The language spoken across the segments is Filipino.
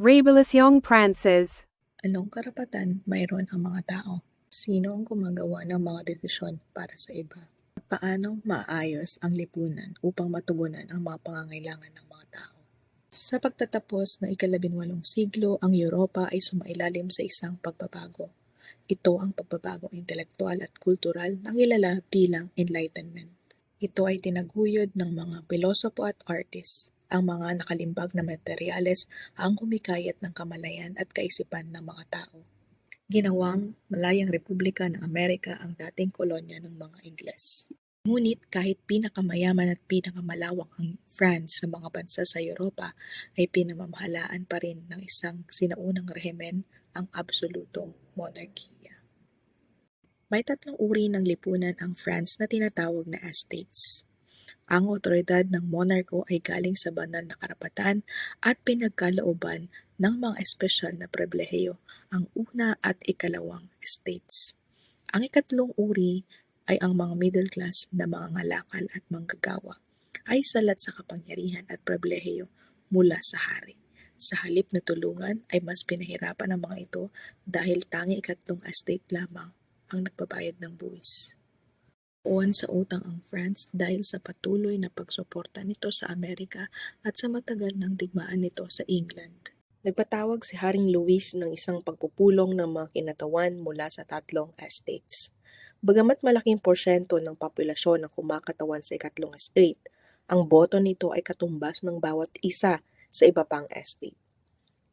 Revolution Prances. Anong karapatan mayroon ang mga tao? Sino ang gumagawa ng mga desisyon para sa iba? Paano maayos ang lipunan upang matugunan ang mga pangangailangan ng mga tao? Sa pagtatapos ng ikalabinwalong siglo, ang Europa ay sumailalim sa isang pagbabago. Ito ang pagbabagong intelektual at kultural na kilala bilang Enlightenment. Ito ay tinaguyod ng mga pilosopo at artist. Ang mga nakalimbag na materyales ang humikayat ng kamalayan at kaisipan ng mga tao. Ginawang Malayang Republika ng Amerika ang dating kolonya ng mga Ingles. Ngunit kahit pinakamayaman at pinakamalawak ang France sa mga bansa sa Europa, ay pinamamahalaan pa rin ng isang sinaunang rehimen ang absolutong monarkiya. May tatlong uri ng lipunan ang France na tinatawag na estates. Ang otoridad ng monarko ay galing sa banal na karapatan at pinagkalooban ng mga espesyal na pribilehiyo, ang una at ikalawang estates. Ang ikatlong uri ay ang mga middle class na mga ngalakal at manggagawa ay salat sa kapangyarihan at pribilehiyo mula sa hari. Sa halip na tulungan ay mas pinahirapan ang mga ito dahil tangi ikatlong estate lamang ang nagbabayad ng buwis. Uwan sa utang ang France dahil sa patuloy na pagsuporta nito sa Amerika at sa matagal ng digmaan nito sa England. Nagpatawag si Haring Louis ng isang pagpupulong ng mga kinatawan mula sa tatlong estates. Bagamat malaking porsyento ng populasyon ang kumakatawan sa ikatlong estate, ang boto nito ay katumbas ng bawat isa sa iba pang estate.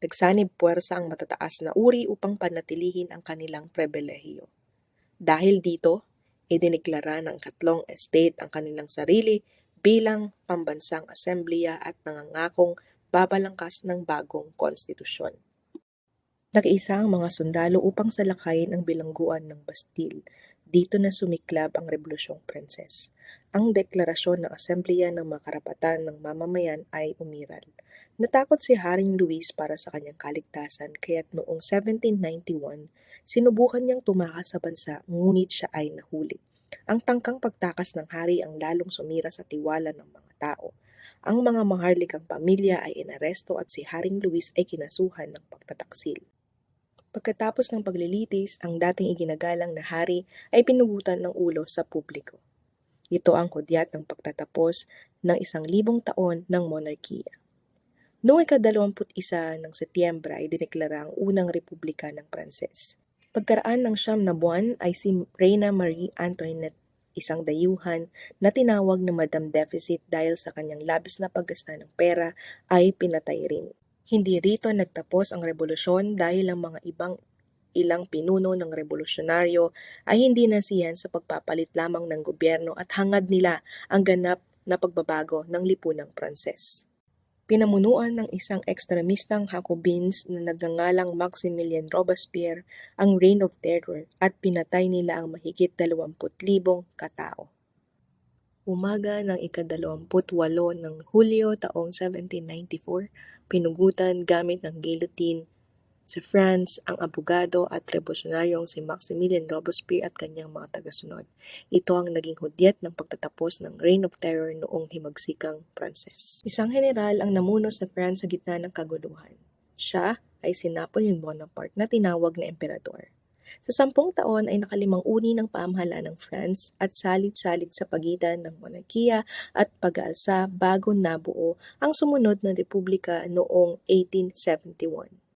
Nagsanib puwersa ang matataas na uri upang panatilihin ang kanilang pribilehiyo. Dahil dito, idineklara ng katlong estate ang kanilang sarili bilang pambansang asembleya at nangangakong babalangkas ng bagong konstitusyon. Nakiisa ang mga sundalo upang salakayin ang bilangguan ng Bastille. Dito na sumiklab ang Rebolusyong Pranses. Ang deklarasyon ng Asembleya ng mga karapatan ng mamamayan ay umiral. Natakot si Haring Luis para sa kanyang kaligtasan kaya't noong 1791, sinubukan niyang tumakas sa bansa ngunit siya ay nahuli. Ang tangkang pagtakas ng hari ang lalong sumira sa tiwala ng mga tao. Ang mga maharlikang pamilya ay inaresto at si Haring Luis ay kinasuhan ng pagtataksil. Pagkatapos ng paglilitis, ang dating iginagalang na hari ay pinugutan ng ulo sa publiko. Ito ang hudyat ng pagtatapos ng isang libong taon ng monarkiya. Noong ikadalawamput isa ng Setyembre ay dineklara ang unang republika ng Pranses. Pagkaraan ng siyam na buwan ay si Reina Marie Antoinette, isang dayuhan na tinawag na Madam Deficit dahil sa kanyang labis na paggasta ng pera ay pinatay rin. Hindi rito nagtapos ang revolusyon dahil ang mga ibang ilang pinuno ng revolusyonaryo ay hindi nasiyan sa pagpapalit lamang ng gobyerno at hangad nila ang ganap na pagbabago ng lipunang Pranses. Pinamunuan ng isang ekstremistang Jacobins na nagngangalang Maximilian Robespierre ang Reign of Terror at pinatay nila ang mahigit 20,000 katao. Umaga ng ikadalawamput walo ng Hulyo taong 1794, pinugutan gamit ng guillotine sa France ang abogado at revolusyonaryong si Maximilian Robespierre at kanyang mga tagasunod. Ito ang naging hudyat ng pagtatapos ng Reign of Terror noong himagsikang Pranses. Isang general ang namuno sa France sa gitna ng kaguluhan. Siya ay si Napoleon Bonaparte na tinawag na emperador. Sa sampung taon ay nakalimang uri ng pamahalaan ng France at salit-salit sa pagitan ng monarkiya at pag-aalsa bago nabuo ang sumunod na republika noong 1871.